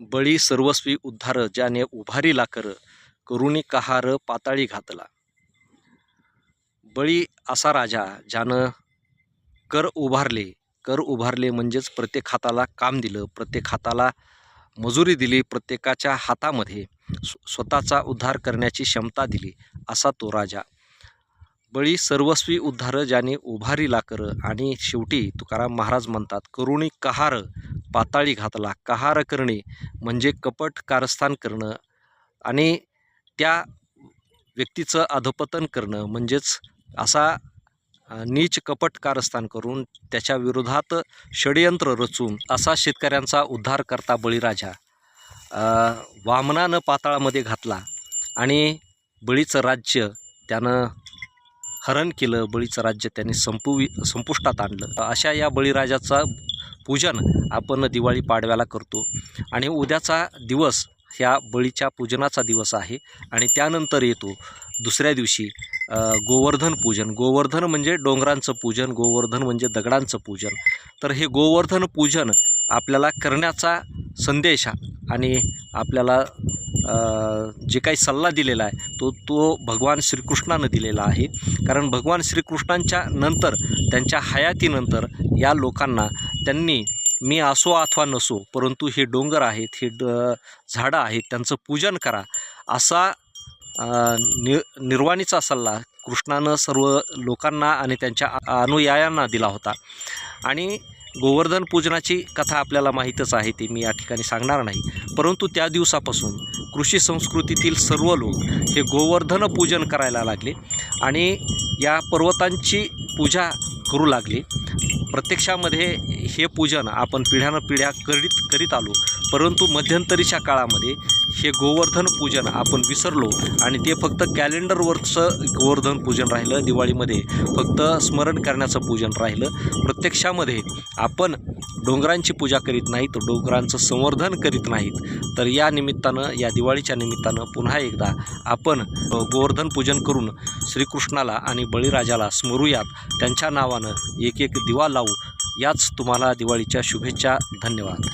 बळी सर्वस्वी उद्धार ज्याने उभारी लाकर करुणी कहार पाताळी घातला. बळी असा राजा ज्यानं कर उभारले कर उभारले म्हणजेच प्रत्येक हाताला काम दिलं प्रत्येक हाताला मजुरी दिली प्रत्येकाच्या हातामध्ये स्वतःचा उद्धार करण्याची क्षमता दिली असा तो राजा. बळी सर्वस्वी उद्धार ज्याने उभारी लाकर आणि शेवटी तुकाराम महाराज म्हणतात करुणी कहार पाताळी घातला कहार करणे म्हणजे कपट कारस्थान करणं आणि त्या व्यक्तीचं अधपतन करणं म्हणजेच असा नीच कपट कारस्थान करून त्याच्या विरोधात षडयंत्र रचून असा शेतकऱ्यांचा उद्धार करता बळीराजा. वामनानं पाताळामध्ये घातला आणि बळीचं राज्य त्यानं हरण केलं बळीचं राज्य त्याने संपवी संपुष्टात आणलं. अशा या बळीराजाचा पूजन आपण दिवाळी पाडव्याला करतो. आणि उद्याचा दिवस ह्या बळीच्या पूजनाचा दिवस आहे. आणि त्यानंतर येतो दुसऱ्या दिवशी गोवर्धन पूजन. गोवर्धन म्हणजे डोंगरांचं पूजन गोवर्धन म्हणजे दगडांचं पूजन. तर हे गोवर्धन पूजन आपल्याला करण्याचा संदेश आणि आपल्याला जे काही सल्ला दिलेला आहे तो तो भगवान श्रीकृष्णानं दिलेला आहे. कारण भगवान श्रीकृष्णांच्या नंतर त्यांच्या हयातीनंतर या लोकांना त्यांनी मी असो अथवा नसो परंतु हे डोंगर आहेत हे ड झाडं आहेत त्यांचं पूजन करा. असा नि निर्वाणीचा सल्ला कृष्णानं सर्व लोकांना आणि त्यांच्या अनुयायांना दिला होता. आणि गोवर्धन पूजनाची कथा आपल्याला माहीतच आहे ती मी या ठिकाणी सांगणार नाही. परंतु त्या दिवसापासून कृषी संस्कृतीतील सर्व लोक हे गोवर्धन पूजन करायला लागले आणि या पर्वतांची पूजा करू लागली. प्रत्यक्षामध्ये हे पूजन आपण पिढ्यानं पिढ्या करीत करीत आलो. परंतु मध्यंतरीच्या काळामध्ये हे गोवर्धन पूजन आपण विसरलो आणि ते फक्त कॅलेंडरवरचं गोवर्धन पूजन राहिलं दिवाळीमध्ये फक्त स्मरण करण्याचं पूजन राहिलं. प्रत्यक्षामध्ये आपण डोंगरांची पूजा करीत नाहीत डोंगरांचं संवर्धन करीत नाहीत. तर या निमित्तानं या दिवाळीच्या निमित्तानं पुन्हा एकदा आपण गोवर्धन पूजन करून श्रीकृष्णाला आणि बळीराजाला स्मरूयात. त्यांच्या नावानं एक एक दिवा लावू. याच तुम्हाला दिवाळीच्या शुभेच्छा. धन्यवाद.